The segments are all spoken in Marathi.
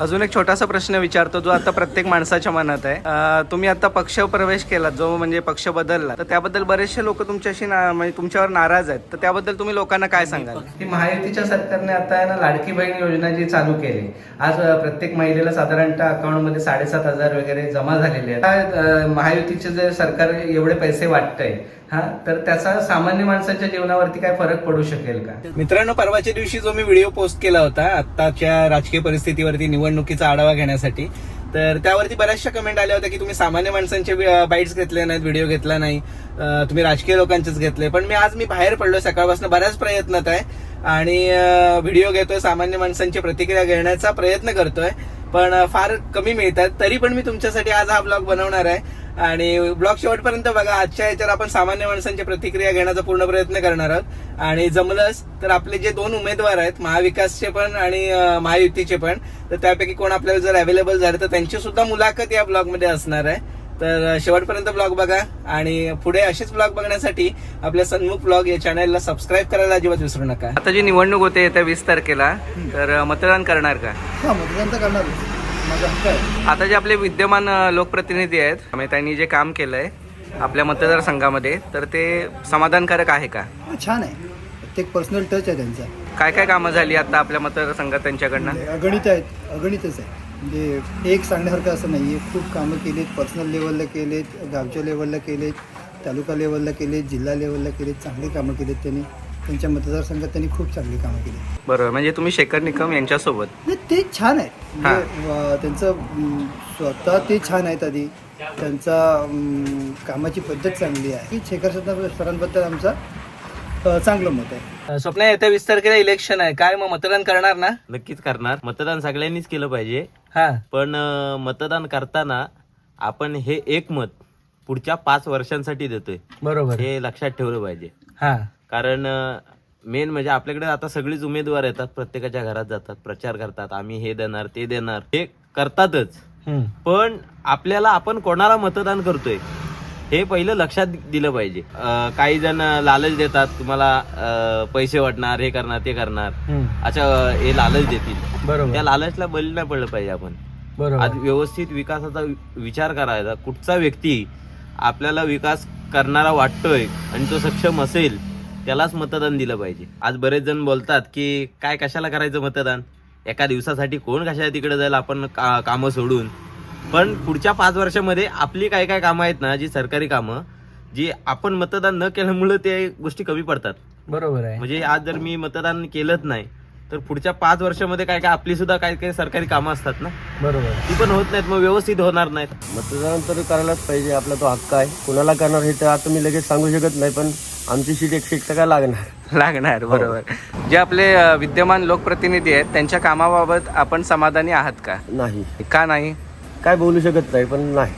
अजून एक छोटासा प्रश्न विचारतो जो आता प्रत्येक माणसाच्या मनात आहे. तुम्ही आता पक्ष प्रवेश केला जो म्हणजे पक्ष बदलला तर त्याबद्दल बरेचसे लोक तुमच्याशी म्हणजे तुमच्यावर नाराज आहेत. तर त्याबद्दल तुम्ही लोकांना काय सांगाल? की महायुतीच्या सरकारने आता ना लाडकी बहीण योजना जी चालू केली. आज प्रत्येक महिलेला साधारणतः अकाउंटमध्ये साडेसात हजार वगैरे जमा झालेले आहेत. महायुतीचे जे सरकार एवढे पैसे वाटतंय हा तर त्याचा सामान्य माणसाच्या जीवनावरती काय फरक पडू शकेल का? मित्रांनो परवाच्या दिवशी जो मी व्हिडिओ पोस्ट केला होता आत्ताच्या राजकीय परिस्थितीवरती निवडणुकीचा आढावा घेण्यासाठी. तर त्यावरती बऱ्याचशा कमेंट आल्या होत्या की तुम्ही सामान्य माणसांचे बाईट्स घेतले नाहीत व्हिडिओ घेतला नाही. तुम्ही राजकीय लोकांचेच घेतले. पण मी आज मी बाहेर पडलो सकाळपासून बऱ्याच प्रयत्नात आहे. आणि व्हिडिओ घेतोय सामान्य माणसांची प्रतिक्रिया घेण्याचा प्रयत्न करतोय. पण फार कमी मिळतात तरी पण मी तुमच्यासाठी आज हा ब्लॉग बनवणार आहे. आणि ब्लॉग शेवटपर्यंत बघा आजच्या याच्यावर आपण सामान्य माणसांची प्रतिक्रिया घेण्याचा पूर्ण प्रयत्न करणार आहोत. आणि जमलंच तर आपले जे दोन उमेदवार आहेत महाविकासचे पण आणि महायुतीचे पण तर त्यापैकी कोण आपल्याला जर अवेलेबल झाले तर त्यांची सुद्धा मुलाखत या ब्लॉगमध्ये असणार आहे. तर शेवटपर्यंत ब्लॉग बघा आणि पुढे असेच ब्लॉग बघण्यासाठी आपल्या सन्मुख ब्लॉग या चॅनलला सबस्क्राईब करायला अजिबात विसरू नका. आता जी निवडणूक होते येत्या वीस तारखेला तर मतदान करणार का? हा मतदान तर करणार आता जे आपले विद्यमान लोकप्रतिनिधी आहेत म्हणजे त्यांनी जे काम केलंय आपल्या मतदारसंघामध्ये तर ते समाधानकारक आहे का? छान आहे. प्रत्येक पर्सनल टच आहे त्यांचा. काय काय कामं झाली आता आपल्या मतदारसंघात त्यांच्याकडनं? म्हणजे अगणित आहेत अगणितच आहे म्हणजे एक सांगण्यासारखं असं नाही आहे खूप कामं केलीत पर्सनल लेवलला केलेत गावच्या लेवलला केलेत तालुका लेवलला केलेत जिल्हा लेवलला केलेत चांगली कामं केलीत त्यांनी. त्यांच्या मतदारसंघात त्यांनी खूप चांगली कामं केली. बरोबर म्हणजे तुम्ही शेखर निकम यांच्यासोबत? नाही ते छान आहे म्हणजे, अं, त्यांचं अं, स्वतः ते छान आहेत आधी. त्यांचा अं, कामाची पद्धत चांगली आहे. की शेखर सर- सरांबद्दल आमचा अं, चांगलं मत आहे. स्वप्न येत्या वीस तारखेला इलेक्शन आहे. काय मग मतदान करणार ना? नक्कीच करणार. मतदान सगळ्यांनीच केलं पाहिजे. हा. पण अं, मतदान करताना आपण हे एक मत पुढच्या पाच वर्षांसाठी देतोय. बरोबर. हे लक्षात ठेवलं पाहिजे. हा. कारण मेन म्हणजे आपल्याकडे आता सगळीच उमेदवार येतात प्रत्येकाच्या घरात जातात प्रचार करतात आम्ही हे देणार ते देणार हे करतातच. पण आपल्याला आपण कोणाला मतदान करतोय हे पहिलं लक्षात दिलं पाहिजे. काही जण लालच देतात तुम्हाला पैसे वाटणार हे करणार ते करणार. अच्छा हे लालच देतील. त्या बरोबर लालचला बळी नाही पडलं पाहिजे आपण. आज बरोबर व्यवस्थित विकासाचा विचार करायचा. कुठचा व्यक्ती आपल्याला विकास करणारा वाटतोय आणि तो सक्षम असेल त्यालाच मतदान दिलं पाहिजे. आज बरेच जण बोलतात की काय कशाला करायचं मतदान? एका दिवसासाठी कोण कशाला तिकडे जाईल आपण का कामं सोडून? पण पुढच्या पाच वर्षामध्ये आपली काय काय कामं आहेत ना जी सरकारी कामं जी आपण मतदान न केल्यामुळे ते गोष्टी कमी पडतात. बरोबर आहे. म्हणजे आज जर मी मतदान केलंच नाही तर पुढच्या पाच वर्षामध्ये काय काय आपली सुद्धा काय काय सरकारी कामं असतात ना? बरोबर. ती पण होत नाहीत मग व्यवस्थित होणार नाहीत. मतदान तर करायलाच पाहिजे आपला तो हक्क आहे. कुणाला करणार हे तर आता मी लगेच सांगू शकत नाही पण आमची सीट एकशे एक टक्का लागणार? लागणार बरोबर. जे आपले अ, विद्यमान लोकप्रतिनिधी आहेत त्यांच्या कामाबाबत आपण समाधानी आहात का? नाही. का नाही? काय बोलू शकत नाही पण नाही.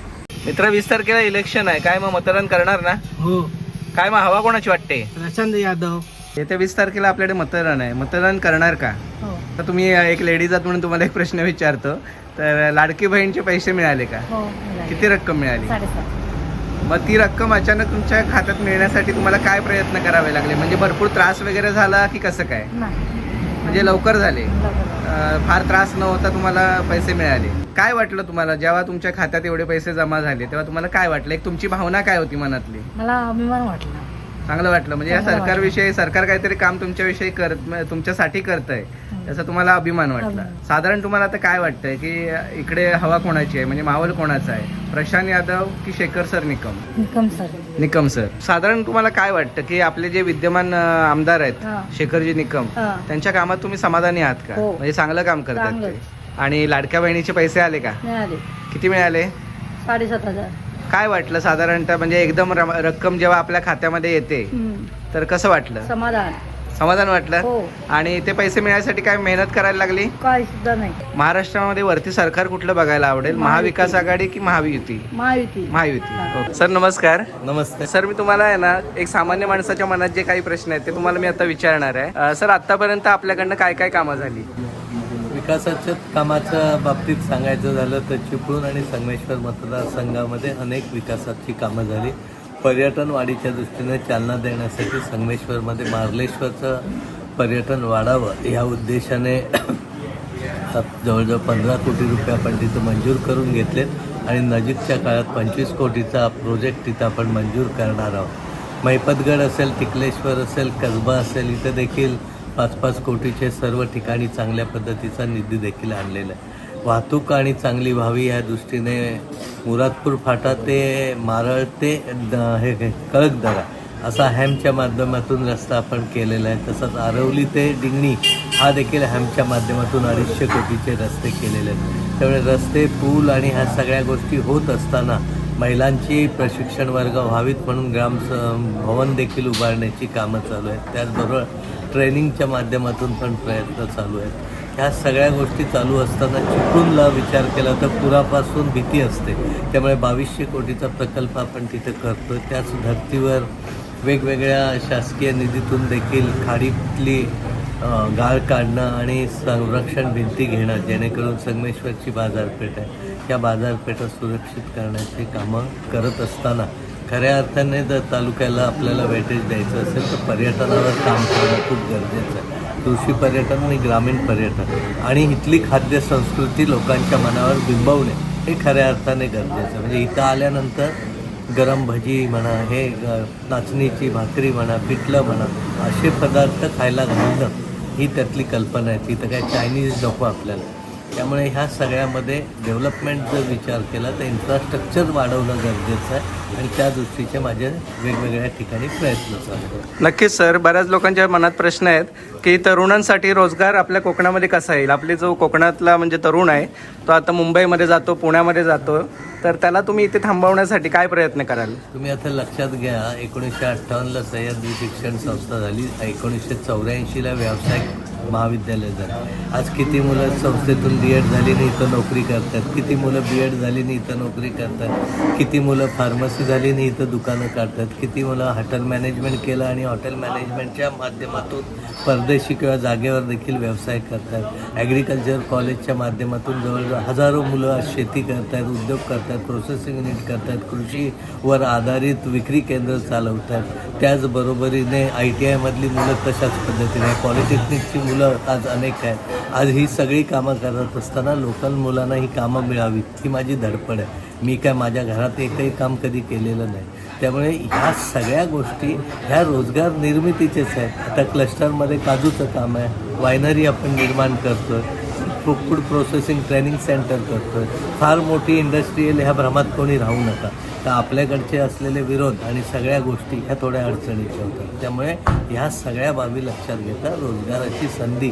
मित्र वीस तारखेला इलेक्शन आहे. काय मग मतदान करणार ना? हो. काय मग हवा कोणाची वाटते? प्रशांत यादव. येत्या वीस तारखेला आपल्याकडे मतदान आहे. मतदान करणार का? हो. तर तुम्ही अ, एक लेडीज आहात म्हणून तुम्हाला एक प्रश्न विचारतो. तर लाडकी बहीणचे पैसे मिळाले का? हो. किती रक्कम मिळाली? साडेसात. मग ती रक्कम अचानक तुमच्या खात्यात मिळण्यासाठी तुम्हाला काय प्रयत्न करावे लागले? म्हणजे भरपूर त्रास वगैरे झाला की कसं काय? म्हणजे लवकर झाले. फार त्रास न होता तुम्हाला पैसे मिळाले. काय वाटलं तुम्हाला? जेव्हा तुमच्या खात्यात एवढे पैसे जमा झाले तेव्हा तुम्हाला काय वाटलं? एक तुमची भावना काय होती मनातली? मला अभिमान वाटला. चांगलं वाटलं. म्हणजे या सरकारविषयी सरकार काहीतरी काम तुमच्याविषयी करत तुमच्यासाठी करतंय. त्याचा तुम्हाला अभिमान वाटला. साधारण तुम्हाला आता काय वाटतंय की इकडे हवा कोणाची आहे? म्हणजे माहोल कोणाचा आहे? प्रशांत यादव की Shekhar sir Nikam? Nikam sir. Nikam sir. साधारण तुम्हाला काय वाटतं की आपले जे विद्यमान आमदार आहेत. शेखरजी निकम. त्यांच्या कामात तुम्ही समाधानी आहात का? हो. म्हणजे चांगलं काम करतात ते. आणि लाडक्या बहिणीचे पैसे आले का? किती मिळाले? साडेसात हजार. काय वाटलं साधारणतः? म्हणजे एकदम रक्कम जेव्हा आपल्या खात्यामध्ये येते. तर कसं वाटलं? समाधान. समाधान वाटलं? हो. आणि ते पैसे मिळण्यासाठी काय मेहनत करायला लागली? काय सुद्धा नाही. महाराष्ट्रामध्ये वरती सरकार कुठलं बघायला आवडेल? महाविकास आघाडी की महायुती? महायुती. महायुती. सर नमस्कार. नमस्ते. सर मी तुम्हाला आहे ना एक सामान्य माणसाच्या मनात जे काही प्रश्न आहेत ते तुम्हाला मी आता विचारणार आहे. सर आतापर्यंत आपल्याकडनं काय काय कामं झाली? विकासाच्या कामाच्या बाबतीत सांगायचं झालं तर चिपळूण आणि संगमेश्वर मतदारसंघामध्ये अनेक विकासाची कामं झाली. पर्यटन वाढीच्या दृष्टीने चालना देण्यासाठी संगमेश्वरमध्ये मार्लेश्वरचं पर्यटन वाढावं ह्या उद्देशाने जवळजवळ पंधरा कोटी रुपये आपण तिथं मंजूर करून घेतलेत आणि नजीकच्या काळात पंचवीस कोटीचा प्रोजेक्ट तिथं आपण मंजूर करणार आहोत. मैपतगड असेल तिकलेश्वर असेल कसबा असेल इथं देखील पाच पाच कोटीचे सर्व ठिकाणी चांगल्या पद्धतीचा निधी देखील आणलेला आहे. वाहतूक आणि चांगली व्हावी या दृष्टीने मुरादपूर फाटा ते मारळ ते द- हे कळकदरा असा हॅमच्या माध्यमातून रस्ता आपण केलेला आहे. तसंच आरवली ते डिंगणी हा देखील हॅमच्या माध्यमातून अडीचशे कोटीचे रस्ते केलेले आहेत. त्यामुळे रस्ते पूल आणि ह्या सगळ्या गोष्टी होत असताना महिलांची प्रशिक्षण वर्ग व्हावीत म्हणून ग्राम भवन देखील उभारण्याची कामं चालू आहेत. त्याचबरोबर ट्रेनिंगच्या माध्यमातून पण प्रयत्न चालू आहेत. ह्या सगळ्या गोष्टी चालू असताना चिपळूणला विचार केला तर पुरापासून भीती असते. त्यामुळे बावीसशे कोटीचा प्रकल्प आपण तिथे करतो. त्याच धर्तीवर वेगवेगळ्या शासकीय निधीतून देखील खाडीतली गाळ काढणं आणि संरक्षण भिंती घेणं जेणेकरून संगमेश्वरची बाजारपेठ आहे. या बाजारपेठा सुरक्षित करण्याची कामं करत असताना खऱ्या अर्थाने जर तालुक्याला आपल्याला वेटेज द्यायचं असेल तर पर्यटनावर काम करणं खूप गरजेचं आहे. कृषी पर्यटन आणि ग्रामीण पर्यटन आणि इथली खाद्य संस्कृती लोकांच्या मनावर बिंबवणे हे खऱ्या अर्थाने गरजेचं म्हणजे इथं आल्यानंतर गरम भजी म्हणा हे नाचणीची भाकरी म्हणा पिठलं म्हणा असे पदार्थ खायला घालणं ही त्यातली कल्पना आहे. तिथं काय चायनीज नको आपल्याला. त्यामुळे ह्या सगळ्यामध्ये डेव्हलपमेंट जर विचार केला तर इन्फ्रास्ट्रक्चर वाढवणं गरजेचं आहे आणि त्या दृष्टीचे माझे वेगवेगळ्या ठिकाणी प्रयत्न चालू नक्कीच सर. बऱ्याच लोकांच्या मनात प्रश्न आहेत की तरुणांसाठी रोजगार आपल्या कोकणामध्ये कसा येईल? आपले जो कोकणातला म्हणजे तरुण आहे तो आता मुंबईमध्ये जातो पुण्यामध्ये जातो. तर त्याला तुम्ही इथे थांबवण्यासाठी काय प्रयत्न कराल? तुम्ही आता लक्षात घ्या एकोणीसशे अठ्ठावन्नला सह्याद्री शिक्षण संस्था झाली. एकोणीसशे चौऱ्याऐंशीला व्यावसायिक महाविद्यालय झालं आज किती मुलं संस्थेतून बी एड झाली नाही इथं नोकरी करतात. किती मुलं बी एड झाली नाही इथं नोकरी करतात. किती मुलं फार्मसी झाली नाही इथं दुकानं काढतात. किती मुलं हॉटेल मॅनेजमेंट केलं आणि हॉटेल मॅनेजमेंटच्या माध्यमातून परदेशी किंवा जागेवर देखील व्यवसाय करतात. ॲग्रिकल्चर कॉलेजच्या माध्यमातून जवळजवळ हजारो मुलं आज शेती करतात उद्योग करतात प्रोसेसिंग युनिट करतात कृषीवर आधारित विक्री केंद्र चालवतात. त्याचबरोबरीने आय टी आयमधली मुलं तशाच पद्धतीने पॉलिटेक्निकची मुलं आज अनेक आहेत. आज ही सगळी कामं करत असताना लोकल मुलांना ही कामं मिळावीत. ही माझी धडपड आहे. मी काय माझ्या घरात एकही काम कधी केलेलं नाही. त्यामुळे ह्या सगळ्या गोष्टी ह्या रोजगार निर्मितीचेच आहेत. आता क्लस्टरमध्ये काजूचं काम आहे. वायनरी आपण निर्माण करतो फूड प्रोसेसिंग ट्रेनिंग सेंटर करतो फार मोठी इंडस्ट्रीयल ह्या भ्रमात कोणी राहू नका. तर आपल्याकडचे असलेले विरोध आणि सगळ्या गोष्टी ह्या थोड्या अडचणीच्या होतात त्यामुळे ह्या सगळ्या बाबी लक्षात घेता रोजगाराची संधी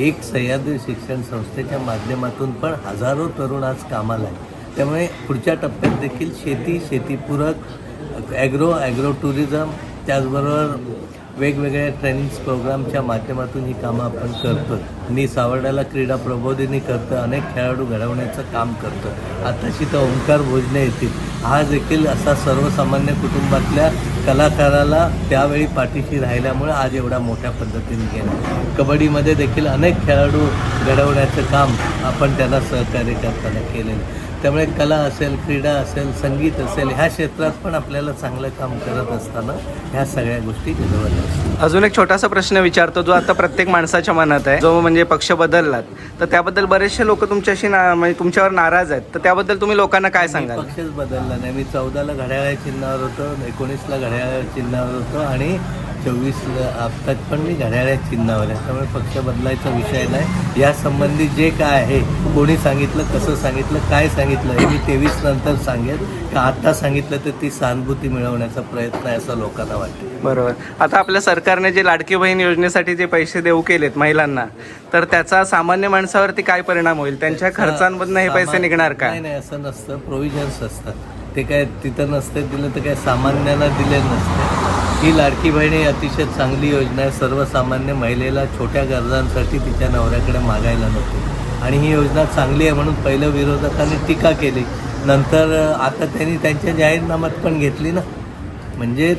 एक सह्याद्री शिक्षण संस्थेच्या माध्यमातून पण हजारो तरुण आज कामाला आहे त्यामुळे पुढच्या टप्प्यात देखील शेती शेतीपूरक ॲग्रो ॲग्रो टुरिझम त्याचबरोबर वेगवेगळ्या ट्रेनिंग्स प्रोग्रामच्या माध्यमातून ही कामं आपण करतो मी सावर्ड्याला क्रीडा प्रबोधिनी करतो अनेक खेळाडू घडवण्याचं काम करतो आताशी तर ओंकार भोजने येतील. हा देखील असा सर्वसामान्य कुटुंबातल्या कलाकाराला त्यावेळी पाठीशी राहिल्यामुळे आज एवढा मोठ्या पद्धतीने गेला. कबड्डीमध्ये देखील अनेक खेळाडू घडवण्याचं काम आपण त्यांना सहकार्य करताना केलेलं त्यामुळे कला असेल क्रीडा असेल संगीत असेल ह्या क्षेत्रात पण आपल्याला चांगलं काम करत असताना ह्या सगळ्या गोष्टी घडवल्या असतात. अजून एक छोटासा प्रश्न विचारतो जो आता प्रत्येक माणसाच्या मनात आहे. जो म्हणजे पक्ष बदललात. तर त्याबद्दल बरेचसे लोक तुमच्याशी ना म्हणजे तुमच्यावर नाराज आहेत. तर त्याबद्दल तुम्ही लोकांना काय मी सांगाल? पक्षच बदलला नाही. मी चौदाला घड्याळ्या चिन्हावर होतो एकोणीसला घड्याळ्या चिन्हावर होतो आणि चोवीसला आत्ताच पण मी घड्याळ्या चिन्हावर. आहे त्यामुळे पक्ष बदलायचा विषय नाही. या संबंधी जे काय आहे कोणी सांगितलं कसं सांगितलं काय सांगितलं हे मी तेवीस नंतर सांगेन. का आत्ता सांगितलं तर ती सहानुभूती मिळवण्याचा प्रयत्न आहे असं लोकांना वाटतं. बरोबर. आता आपल्या सरकारने जे लाडकी बहीण योजनेसाठी जे पैसे देऊ केलेत महिलांना तर त्याचा सामान्य माणसावरती काय परिणाम होईल? त्यांच्या खर्चांमधनं हे पैसे निघणार का? नाही नाही असं नसतं. प्रोव्हिजन्स असतात. ते काय तिथं नसते दिलं तर काय सामान्यांना दिले नसते. ही लाडकी बहीण ही अतिशय चांगली योजना आहे. सर्वसामान्य महिलेला छोट्या गरजांसाठी तिच्या नवऱ्याकडे मागायला नको. आणि ही योजना चांगली आहे म्हणून पहिलं विरोधकांनी टीका केली. नंतर आता त्यांनी त्यांच्या जाहीरनाम्यात पण घेतली ना. म्हणजे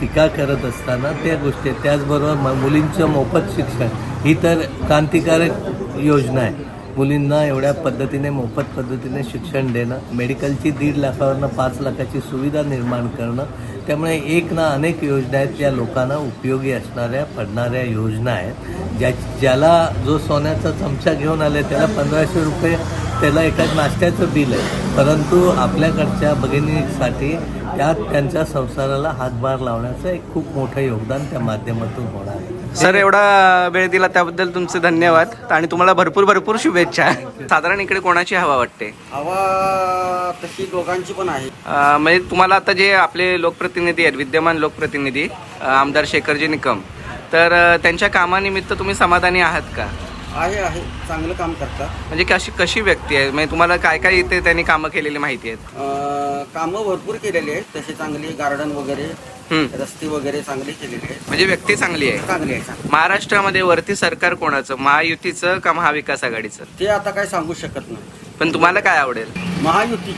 टीका करत असताना त्या गोष्टी आहेत. त्याचबरोबर म- मुलींचं मोफत शिक्षण ही तर क्रांतिकारक योजना आहे. मुलींना एवढ्या पद्धतीने मोफत पद्धतीने शिक्षण देणं मेडिकलची दीड लाखावरनं पाच लाखाची सुविधा निर्माण करणं त्यामुळे एक ना अनेक योजना आहेत ज्या लोकांना उपयोगी असणाऱ्या पडणाऱ्या योजना आहेत. ज्या ज्याला जो सोन्याचा चमचा घेऊन आले त्याला पंधराशे रुपये त्याला एका नाश्त्याचं बिल आहे. परंतु आपल्याकडच्या भगिनीसाठी त्यात त्यांच्या संसाराला हातभार लावण्याचं एक खूप मोठं योगदान त्या माध्यमातून होणार आहे. सर एवढा वेळ दिला त्याबद्दल तुमचे धन्यवाद आणि तुम्हाला भरपूर भरपूर शुभेच्छा. साधारण इकडे कोणाची हवा वाटते? हवा तशी दोघांची पण आहे. अं, म्हणजे तुम्हाला आता जे आपले लोकप्रतिनिधी आहेत विद्यमान लोकप्रतिनिधी अं, आमदार शेखरजी निकम तर अं, त्यांच्या कामानिमित्त तुम्ही समाधानी आहात का? आहे आहे. चांगलं काम करतात. म्हणजे कशी कशी व्यक्ती आहे? म्हणजे तुम्हाला काय काय इथे त्यांनी कामं केलेली माहिती आहेत? अं, कामं भरपूर केलेली आहेत. तसे चांगली गार्डन वगैरे हम्म. रस्ते वगैरे चांगली केलेली आहेत. म्हणजे व्यक्ती चांगली आहे? चांगली आहे चांगली. महाराष्ट्रामध्ये वरती सरकार कोणाचं? महायुतीचं का महाविकास आघाडीचं? ते आता काय सांगू शकत नाही. पण तुम्हाला काय आवडेल? महायुती.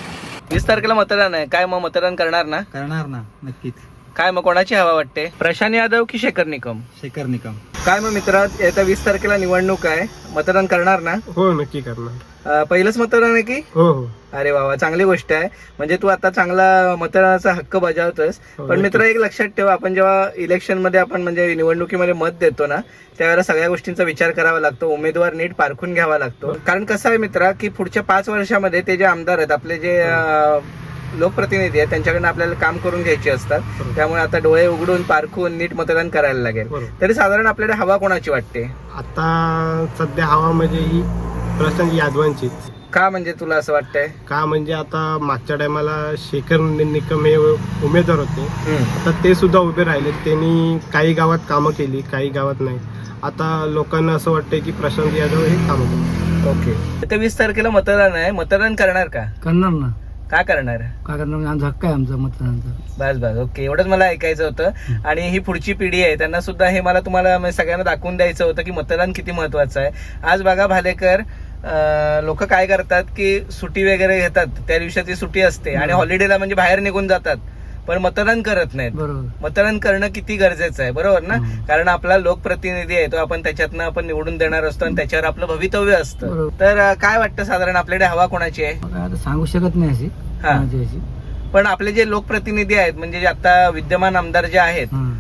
वीस तारखेला मतदान आहे. काय मग मतदान करणार ना? करणार ना नक्कीच. काय मग कोणाची हवा वाटते? प्रशांत यादव की शेखर निकम? शेखर निकम. काय मग मित्रा येत्या वीस तारखेला निवडणूक आहे. मतदान करणार ना? हो नक्की करणार. अं, पहिलंच मतदान आहे की? हो हो. अरे वा वा चांगली गोष्ट आहे. म्हणजे तू आता चांगला मतदानाचा हक्क बजावतोस. हो, पण मित्र एक लक्षात ठेव आपण जेव्हा इलेक्शनमध्ये आपण म्हणजे निवडणुकीमध्ये मत देतो ना त्यावेळेला सगळ्या गोष्टींचा विचार करावा लागतो उमेदवार नीट पारखून घ्यावा लागतो. कारण कसं आहे मित्रा की पुढच्या पाच वर्षामध्ये ते जे आमदार आहेत आपले जे अं, लोकप्रतिनिधी आहेत त्यांच्याकडनं आपल्याला काम करून घ्यायची असतात. त्यामुळे आता डोळे उघडून पारखून नीट मतदान करायला लागेल. तरी साधारण आपल्याला हवा कोणाची वाटते? आता सध्या हवा म्हणजे ही प्रशांत यादवांचीच का म्हणजे तुला असं वाटतंय? का म्हणजे आता मागच्या टायमाला शेखर नि- निकम हे उमेदवार होते. आता ते सुद्धा उभे राहिले. त्यांनी काही गावात कामं केली काही गावात नाही. आता लोकांना असं वाटतंय की प्रशांत यादव हे कामं करतात ओके. आता वीस तारखेला मतदान आहे. मतदान करणार का? करणार ना. का करणार? काय करणार? आमचा हक्क आहे आमचा मतदानाचा. बस बस. ओके एवढंच मला ऐकायचं होतं. आणि ही पुढची पिढी आहे. त्यांना सुद्धा हे मला तुम्हाला म्हणजे सगळ्यांना दाखवून द्यायचं होतं की मतदान किती महत्वाचं आहे. आज बघा भालेकर लोक काय करतात की सुट्टी वगैरे घेतात. त्या दिवसाची सुट्टी असते. आणि हॉलिडेला म्हणजे बाहेर निघून जातात. पण मतदान करत नाहीत. बरोबर. मतदान करणं किती गरजेचं आहे बरोबर ना? कारण आपला लोकप्रतिनिधी आहे तो आपण त्याच्यातनं आपण निवडून देणार असतो आणि त्याच्यावर आपलं भवितव्य असतं. बरोबर. तर अं, काय वाटतं साधारण? आपल्याकडे हवा कोणाची आहे? आता सांगू शकत नाही अशी. हा. कोणाची अशी. पण आपले जे लोकप्रतिनिधी आहेत म्हणजे जे आता विद्यमान आमदार जे आहेत हं.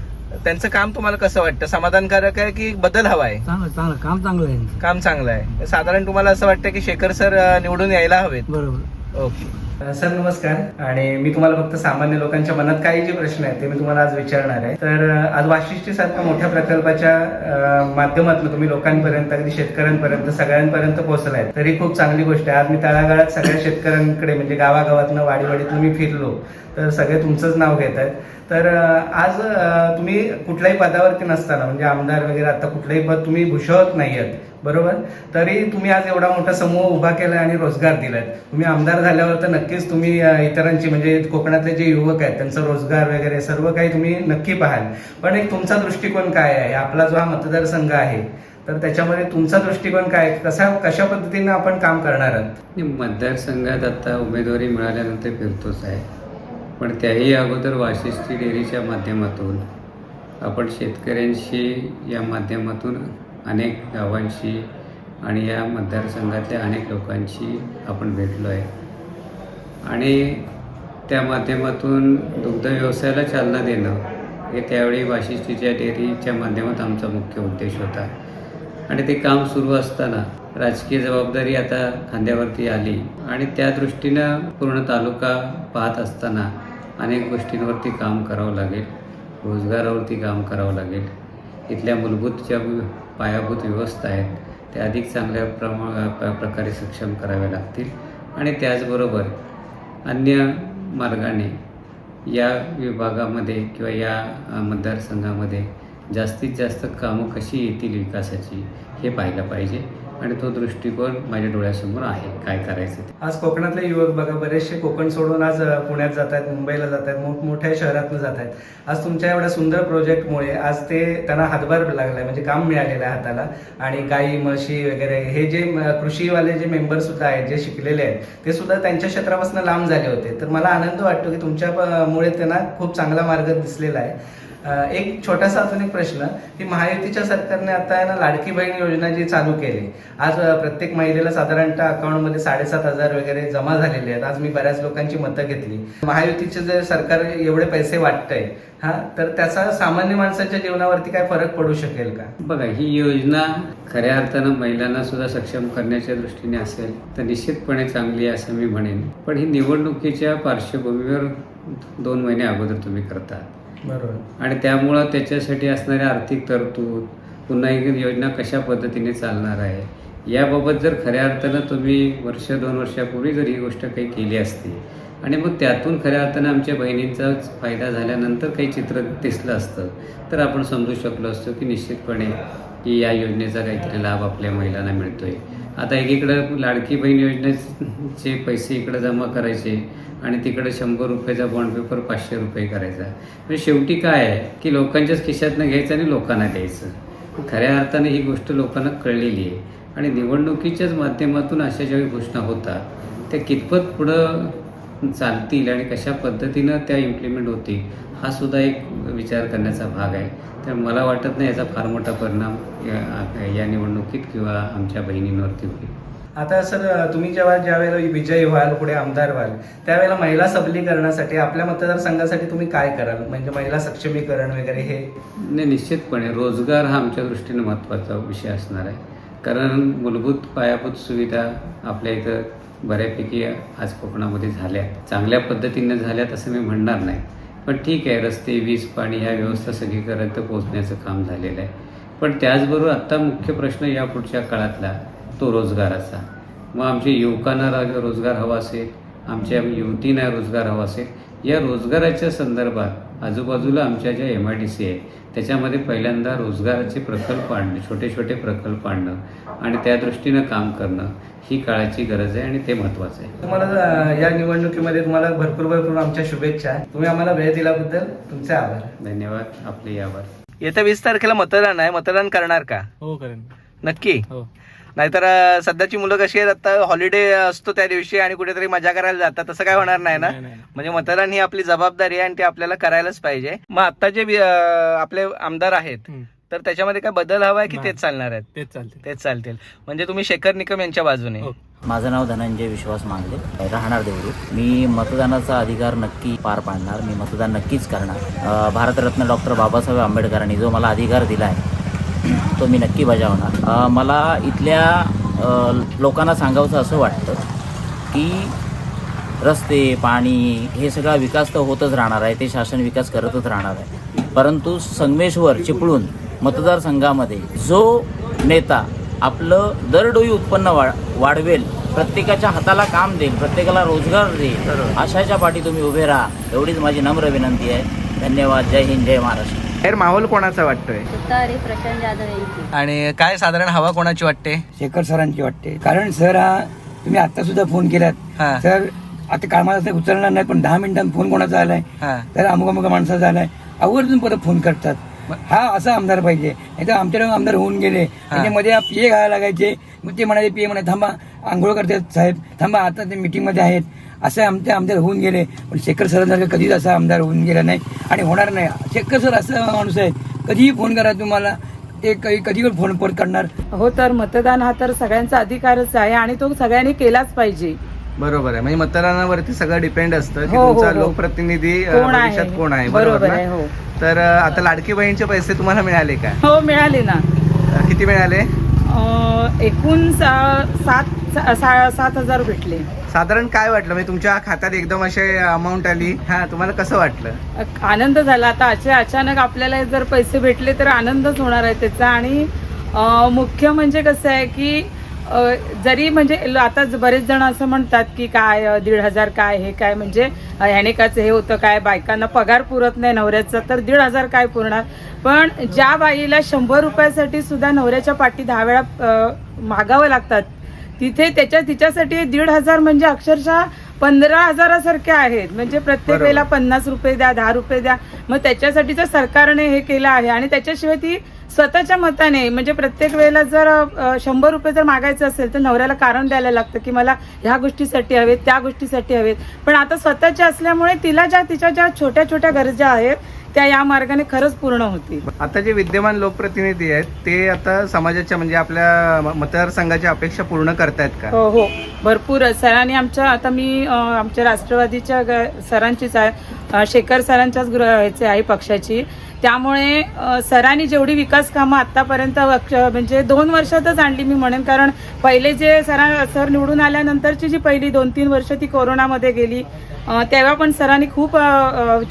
त्यांचं काम तुम्हाला कसं वाटतं? समाधानकारक आहे की बदल हवा आहे? चांगलं चांगलं. काम चांगलं आहे यांचं. काम चांगलं आहे. साधारण तुम्हाला असं वाटतं की शेखर सर अं, निवडून यायला हवेत? बरोबर. ओके. सर नमस्कार. आणि मी तुम्हाला फक्त सामान्य लोकांच्या मनात काही जे प्रश्न आहेत ते मी तुम्हाला आज विचारणार आहे. तर आज वाशिष्ठी सारख्या मोठ्या प्रकल्पाच्या माध्यमातून तुम्ही लोकांपर्यंत अगदी शेतकऱ्यांपर्यंत सगळ्यांपर्यंत पोहोचलाय तरी खूप चांगली गोष्ट आहे. आज मी तळागाळात सगळ्या शेतकऱ्यांकडे म्हणजे गावागावातनं वाडीवाडीतून मी फिरलो. तर सगळे तुमचंच नाव घेत आहेत. तर आज तुम्ही कुठल्याही पदावरती नसताना म्हणजे आमदार वगैरे आता कुठलंही पद तुम्ही भूषवत नाही आहेत बरोबर? तरी तुम्ही आज एवढा मोठा समूह उभा केला आणि रोजगार दिलाय. तुम्ही आमदार झाल्यावर तर नक्की नक्कीच तुम्ही इतरांची म्हणजे कोकणातले जे युवक आहेत त्यांचा रोजगार वगैरे सर्व काही तुम्ही नक्की पाहाल. पण एक तुमचा दृष्टिकोन काय आहे? आपला जो हा मतदारसंघ आहे तर त्याच्यामध्ये तुमचा दृष्टिकोन काय आहे? कसा कशा पद्धतीनं आपण काम करणार आहात? मतदारसंघात आता उमेदवारी मिळाल्यानंतर फिरतोच आहे. पण त्याही अगोदर वाशिष्ठी डेअरीच्या माध्यमातून आपण शेतकऱ्यांशी या माध्यमातून अनेक गावांशी आणि या मतदारसंघातल्या अनेक लोकांशी आपण भेटलो आहे आणि त्या माध्यमातून दुग्ध व्यवसायाला चालना देणं हे त्यावेळी वाशिष्ठीच्या डेअरीच्या माध्यमात आमचा मुख्य उद्देश होता. आणि ते काम सुरू असताना राजकीय जबाबदारी आता खांद्यावरती आली आणि त्या दृष्टीनं पूर्ण तालुका पाहत असताना अनेक गोष्टींवरती काम करावं लागेल रोजगारावरती काम करावं लागेल. इथल्या मूलभूत ज्या पायाभूत व्यवस्था आहेत त्या अधिक चांगल्या प्रमा प्रकारे सक्षम कराव्या लागतील. आणि त्याचबरोबर अन्य मार्गाने या विभागामध्ये किंवा या मतदारसंघामध्ये जास्तीत जास्त कामं कशी येतील विकासाची हे पाहिलं पाहिजे. आणि तो दृष्टिकोन माझ्या डोळ्यासमोर आहे काय करायचं ते. आज कोकणातले युवक बघा बरेचसे कोकण सोडून आज पुण्यात जात आहेत मुंबईला जात आहेत मोठमोठ्या शहरातून जात आहेत आज तुमच्या एवढ्या सुंदर प्रोजेक्टमुळे आज ते त्यांना हातभार लागलाय म्हणजे काम मिळालेलं आहे हाताला. आणि गाई म्हशी वगैरे हे जे कृषीवाले जे मेंबर सुद्धा आहेत जे शिकलेले आहेत ते सुद्धा त्यांच्या क्षेत्रापासून लांब झाले होते. तर मला आनंद वाटतो की तुमच्यामुळे त्यांना खूप चांगला मार्ग दिसलेला आहे. एक छोटासा अजून एक प्रश्न की महायुतीच्या सरकारने आता आहे ना लाडकी बहीण योजना जी चालू केली आज प्रत्येक महिलेला साधारणतः अकाउंटमध्ये साडेसात हजार वगैरे जमा झालेले आहेत. आज मी बऱ्याच लोकांची मतं घेतली. महायुतीचे जे सरकार एवढे पैसे वाटतंय हा तर त्याचा सामान्य माणसाच्या जीवनावरती काय फरक पडू शकेल का? बघा ही योजना खऱ्या अर्थानं महिलांना सुद्धा सक्षम करण्याच्या दृष्टीने असेल तर निश्चितपणे चांगली आहे असं मी म्हणेन. पण ही निवडणुकीच्या पार्श्वभूमीवर दोन महिने अगोदर तुम्ही करता. बरोबर. आणि त्यामुळं त्याच्यासाठी असणारी आर्थिक तरतूद पुन्हा एक योजना कशा पद्धतीने चालणार आहे याबाबत जर खऱ्या अर्थानं तुम्ही वर्ष दोन वर्षापूर्वी जर ही गोष्ट काही केली असती आणि मग त्यातून खऱ्या अर्थानं आमच्या बहिणींचाच फायदा झाल्यानंतर काही चित्र दिसलं असतं तर आपण समजू शकलो असतो की निश्चितपणे की या योजनेचा काहीतरी लाभ आपल्या महिलांना मिळतोय. आता एकीकडं लाडकी बहीण योजनेचे पैसे इकडं जमा करायचे आणि तिकडे शंभर रुपयाचा बॉन्ड पेपर पाचशे रुपये करायचा. म्हणजे शेवटी काय आहे की लोकांच्याच खिशातनं घ्यायचं आणि लोकांना द्यायचं. खऱ्या अर्थाने ही गोष्ट लोकांना कळलेली आहे. आणि निवडणुकीच्याच माध्यमातून अशा ज्यावेळी घोषणा होतात त्या कितपत पुढं चालतील आणि कशा पद्धतीनं त्या इम्प्लिमेंट होतील हा सुद्धा एक विचार करण्याचा भाग आहे. तर मला वाटत नाही याचा फार मोठा परिणाम या या निवडणुकीत किंवा आमच्या बहिणींवरती होईल. आता सर तुम्ही जेव्हा ज्या वेळेला विजयी व्हाल पुढे आमदार व्हाल त्यावेळेला महिला सबलीकरणासाठी आपल्या मतदारसंघासाठी तुम्ही काय कराल? म्हणजे महिला सक्षमीकरण वगैरे हे? नाही निश्चितपणे रोजगार हा आमच्या दृष्टीने महत्त्वाचा विषय असणार आहे. कारण मूलभूत पायाभूत सुविधा आपल्या इथं बऱ्यापैकी आज कोकणामध्ये झाल्या. चांगल्या पद्धतीने झाल्यात असं मी म्हणणार नाही. पण ठीक आहे रस्ते वीज पाणी ह्या व्यवस्था सगळीपर्यंत पोहोचण्याचं काम झालेलं आहे. पण त्याचबरोबर आत्ता मुख्य प्रश्न या पुढच्या काळातला तो रोजगाराचा. मग आमच्या युवकांना रोजगार हवा असेल आमच्या युवतींना रोजगार हवा असेल या रोजगाराच्या संदर्भात आजूबाजूला आमच्या ज्या एम आय डी सी आहे त्याच्यामध्ये पहिल्यांदा रोजगाराचे प्रकल्प आणणे छोटे छोटे प्रकल्प आणणं आणि त्या दृष्टीनं काम करणं ही काळाची गरज आहे आणि ते महत्त्वाचं आहे. तुम्हाला या निवडणुकीमध्ये तुम्हाला भरपूर भरपूर आमच्या शुभेच्छा. तुम्ही आम्हाला वेळ दिल्याबद्दल तुमचे आभार. धन्यवाद. आपले आभार. येत्या वीस तारखेला मतदान आहे. मतदान करणार का? हो करेन. नक्की? हो. नाहीतर सध्याची मुलं कशी आहेत आता हॉलिडे असतो त्या दिवशी आणि कुठेतरी मजा करायला जातात. तसं काय होणार नाही ना? म्हणजे मतदान ही आपली जबाबदारी आहे आणि ते आपल्याला करायलाच पाहिजे. मग आता जे आपले आमदार आहेत तर त्याच्यामध्ये काय बदल हवाय की तेच चालणार आहेत? तेच चालते तेच चालतील. म्हणजे तुम्ही शेखर निकम यांच्या बाजूने. माझं नाव धनंजय विश्वास मांगले. राहणार देवरू मी मतदानाचा अधिकार नक्की पार पाडणार. मी मतदान नक्कीच करणार. भारतरत्न डॉक्टर बाबासाहेब आंबेडकरांनी जो मला अधिकार दिला आहे तो मी नक्की बजावणार. मला इथल्या लोकांना सांगावंसं असं वाटतं की रस्ते पाणी हे सगळा विकास तर होतच राहणार आहे. ते शासन विकास करतच राहणार आहे. परंतु संगमेश्वर चिपळूण मतदारसंघामध्ये जो नेता आपलं दरडोई उत्पन्न वा वाढवेल प्रत्येकाच्या हाताला काम देईल प्रत्येकाला रोजगार देईल अशाच्या पाठी तुम्ही उभे राहा. एवढीच माझी नम्र विनंती आहे. धन्यवाद. जय हिंद. जय महाराष्ट्र. बाहेर माहोल कोणाचा वाटतोय? तुतारी प्रशांत जाधव यांची. आणि काय साधारण हवा कोणाची वाटते? शेखर सरांची वाटते. कारण सर हा तुम्ही आता सुद्धा फोन केलात. हा. सर आता कामाला असं उचलणार नाही पण दहा मिनिटांत फोन कोणाचा आलाय? हा. तर अमुक अमुक माणसाचा आलाय आवर्जून परत फोन करतात. हा असा आमदार पाहिजे. नाही तर आमच्याकडे आमदार होऊन गेले. त्याच्यामध्ये पिये घालायला लागायचे. मग ते म्हणाले पिये म्हणे थांबा आंघोळ करतात साहेब. थांबा आता ते मिटिंगमध्ये आहेत. असे आमचे आमदार होऊन गेले. पण शेखर सरांसारखं कधीच असा आमदार होऊन गेला नाही आणि होणार नाही. शेखर सर असा माणूस आहे कधीही फोन करा तुम्हाला. ते कधी कधी पण फोन परत करणार. हो तर मतदान हा तर सगळ्यांचा अधिकारच आहे आणि तो सगळ्यांनी केलाच पाहिजे. बरोबर आहे. म्हणजे मतदानावरती सगळं डिपेंड असतं की हो, हो, तुमचा हो. लोकप्रतिनिधी अ, कोण आहे? भविष्यात कोण आहे? बरोबर आहे, ना? हो. तर आता लाडकी बहीणचे पैसे तुम्हाला मिळाले का? हो मिळाले ना. किती मिळाले? एकूण सा- सात सा- सा- सात हजार भेटले. साधारण काय वाटलं? म्हणजे तुमच्या खात्यात एकदम असे अमाऊंट आली. हा तुम्हाला कसं वाटलं? आनंद झाला. आता असे अचानक आपल्याला जर पैसे भेटले तर आनंदच होणार आहे त्याचा. आणि मुख्य म्हणजे कसं आहे की जरी म्हणजे आता बरेच जण असं म्हणतात की काय दीड हजार काय हे काय म्हणजे ह्याने काच हे होतं काय बायकांना पगार पुरत नाही नवऱ्याचा तर दीड हजार काय पुरणार? पण ज्या बाईला शंभर रुपयासाठी सुद्धा नवऱ्याच्या पाठी दहा वेळा मागावं लागतात तिथे त्याच्या तिच्यासाठी दीड हजार म्हणजे अक्षरशः पंधरा हजारासारखे आहेत. म्हणजे प्रत्येक पन्नास रुपये द्या दहा रुपये द्या. मग त्याच्यासाठीच सरकारने हे केलं आहे आणि त्याच्याशिवाय ती स्वतःच्या मताने म्हणजे प्रत्येक वेळेला जर शंभर रुपये जर मागायचं असेल तर नवऱ्याला कारण द्यायला लागतं की मला ह्या गोष्टीसाठी हवेत त्या गोष्टीसाठी हवेत. पण आता स्वतःच्या असल्यामुळे तिला ज्या तिच्या ज्या छोट्या छोट्या गरजा आहेत त्या या मार्गाने खरंच पूर्ण होतील. आता जे विद्यमान लोकप्रतिनिधी आहेत ते आता समाजाच्या म्हणजे आपल्या मतदारसंघाच्या अपेक्षा पूर्ण करतायत का? हो हो. भरपूर सरांनी आमच्या आता मी आमच्या राष्ट्रवादीच्या सरांचीच आहे. शेखर सरांच्याच गृह आहे पक्षाची. त्यामुळे सरांनी जेवढी विकास कामं आतापर्यंत म्हणजे दोन वर्षातच आणली मी म्हणेन. कारण पहिले जे सरा सर निवडून आल्यानंतरची जी पहिली दोन तीन वर्ष ती कोरोनामध्ये गेली तेव्हा पण सरांनी खूप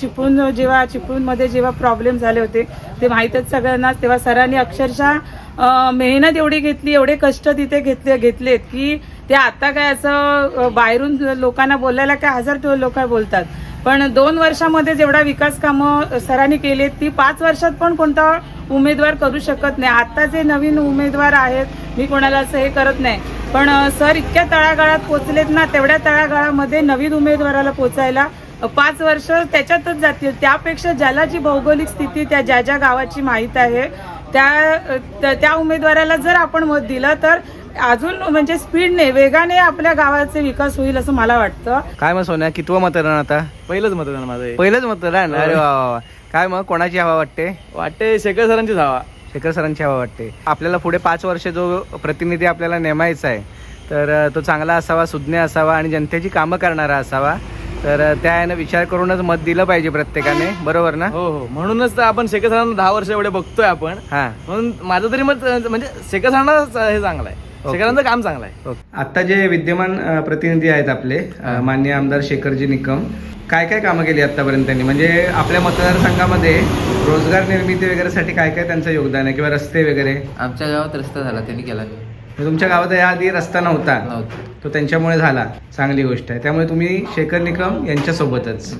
चिपळूण जेव्हा चिपळूणमध्ये जेव्हा प्रॉब्लेम झाले होते ते माहीतच सगळ्यांनाच. तेव्हा सरांनी अक्षरशः मेहनत एवढी घेतली एवढे कष्ट तिथे घेतले घेतलेत की ते आता काय असं बाहेरून लोकांना बोलायला काय हजार लोक बोलतात. पण दोन वर्षामध्ये जेवढा विकास कामं सरांनी केलेत ती पाच वर्षात पण कोणता उमेदवार करू शकत नाही. आता जे नवीन उमेदवार आहेत मी कोणाला असं हे करत नाही. पण सर इतक्या तळागाळात पोचलेत ना तेवढ्या तळागाळामध्ये नवीन उमेदवाराला पोचायला पाच वर्ष त्याच्यातच जातील. त्यापेक्षा ज्याला जी भौगोलिक स्थिती त्या ज्या ज्या गावाची माहीत आहे त्या- त्या उमेदवाराला जर आपण मत दिलं तर अजून म्हणजे स्पीडने वेगाने आपल्या गावाचे विकास होईल असं मला वाटतं. काय मग सोन्या कितवं मतदान आता? पहिलंच मतदान माझं पहिलंच मतदान? अरे वा वा वा. काय मग कोणाची हवा वाटते? वाटते शेखर सरांचीच हवा. शेखर सरांची हवा वाटते. आपल्याला पुढे पाच वर्ष जो प्रतिनिधी आपल्याला नेमायचा आहे तर अ, तो चांगला असावा सुज्ञ असावा आणि जनतेची कामं करणारा असावा तर अ, त्या यानं विचार करूनच मत दिलं पाहिजे प्रत्येकाने. बरोबर ना? हो हो. म्हणूनच तर आपण शेखर सरांना दहा वर्ष एवढे बघतोय आपण. हा. म्हणून माझं तरी मत म्हणजे शेखर सरांना हे चांगलं आहे. शेखरांचं काम चांगलं आहे. आता जे विद्यमान प्रतिनिधी आहेत आपले अ, माननीय आमदार शेखरजी निकम काय काय कामं केली आतापर्यंत त्यांनी? म्हणजे आपल्या मतदारसंघामध्ये रोजगार निर्मिती वगैरेसाठी काय काय त्यांचं योगदान आहे किंवा रस्ते वगैरे? आमच्या गावात रस्ता झाला त्यांनी केला. म्हणजे तुमच्या गावात याआधी रस्ता नव्हता. तो त्यांच्यामुळे झाला. चांगली गोष्ट आहे. त्यामुळे तुम्ही शेखर निकम यांच्यासोबतच.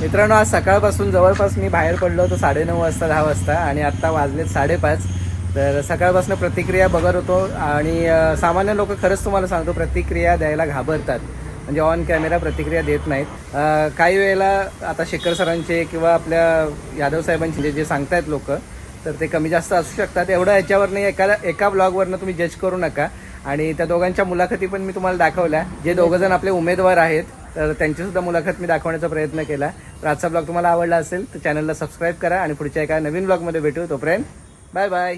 मित्रांनो आज सकाळपासून जवळपास मी बाहेर पडलो होतो साडेनऊ वाजता दहा वाजता आणि आत्ता वाजलेत साडेपाच. तर सकाळपासून प्रतिक्रिया बघत होतो आणि सामान्य लोक खरंच तुम्हाला सांगतो प्रतिक्रिया द्यायला घाबरतात. म्हणजे ऑन कॅमेरा प्रतिक्रिया देत नाहीत. काही वेळेला आता शेखर सरांचे किंवा आपल्या यादव साहेबांचे जे- जे सांगतायत लोक तर ते कमी जास्त असू शकतात. एवढं याच्यावरनं नाही एका एका ब्लॉगवरनं तुम्ही जज करू नका. आणि त्या दोघांच्या मुलाखती पण मी तुम्हाला दाखवल्या. जे दोघं जण आपले उमेदवार आहेत तर त्यांची सुद्धा मुलाखत मी दाखवण्याचा प्रयत्न केला. तर आजचा ब्लॉग तुम्हाला आवडला असेल तर चॅनलला सबस्क्राईब करा आणि पुढच्या एका नवीन ब्लॉगमध्ये भेटू. तोपर्यंत बाय बाय